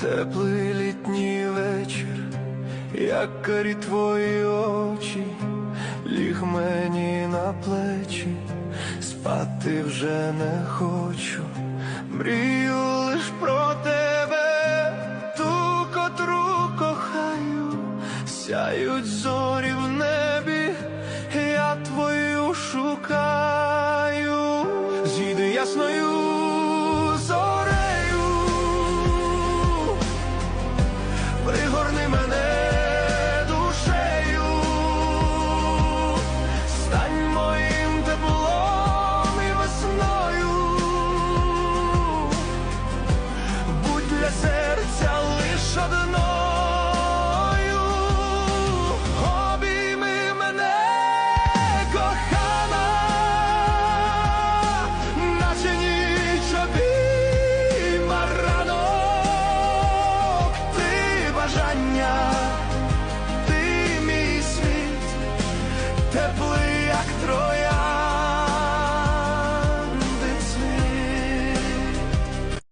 Теплий літній вечір, як карі твої очі, ліг мені на плечі, спати вже не хочу, мрію лиш про тебе, ту, котру кохаю, сяють зорі в небі, я твою шукаю, зійди ясною лиш обійми мене кохана, наче ніч обійма ранок ти бажання, ти мій світ, теплий, як троє.